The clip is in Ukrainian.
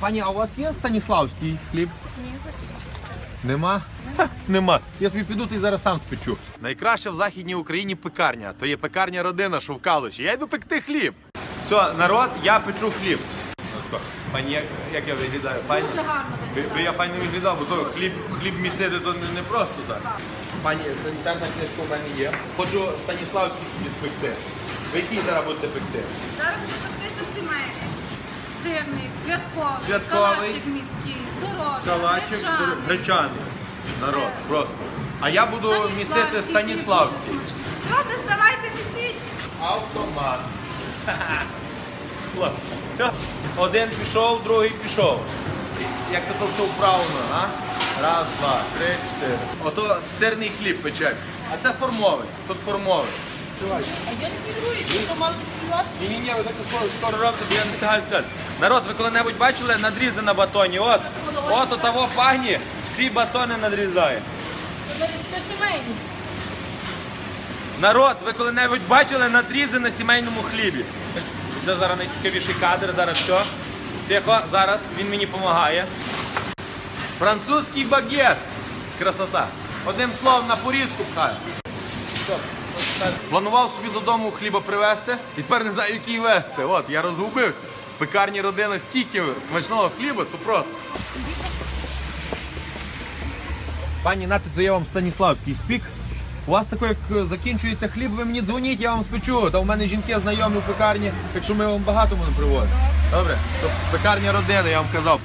Пані, а у вас є Станіславський хліб? Ні, Нема? Ха, нема. Я собі піду ти зараз сам спечу. Найкраща в Західній Україні пекарня. То є пекарня родина, що в Калуші. Я йду пекти хліб. Все, народ, я печу хліб. Пані, як, як я виглядаю? Файно? Дуже гарно Би, би я файно виглядав, бо то хліб, хліб місити то не, не просто так. Пані, санітарна книжка в мене є. Хочу Станіславський собі спекти. Ви який зараз будете пекти? Зараз запустити сімейний. Сирний, святковий, Святковий. калачик міський, здоровий, Калачик гречаний. гречаний. Народ, просто. А я буду місити Станіславський. Все, доставайте місіть. Автомат. Все. Один пішов, другий пішов. Як то то все вправлено, а? Раз, два, три, чотири. Ото сирний хліб печеться. А це формовий. Тут формовий. А я не керую, що мали співати. Ні, ні, ні, ви так скоро, скоро робите, бо я не встигаю сказати. Народ, ви коли-небудь бачили надрізи на батоні? От, от у того пані всі батони надрізає. Це сімейні. Народ, ви коли-небудь бачили надрізи на сімейному хлібі? Це зараз найцікавіший кадр, зараз що? Тихо, зараз він мені допомагає. Французький багет. Красота. Одним словом, на порізку пхаю. Планував собі додому хліба привезти і тепер не знаю, який везти. От, я розгубився. Пекарні родина стільки смачного хліба, то просто. Пані Нати, то я вам Станіславський спік. У вас тако, як е, закінчується хліб, ви мені дзвоніть, я вам спечу. Та у мене жінки знайомі в пекарні, якщо ми вам багато будемо привозити. Добре, то пекарня родини, я вам казав.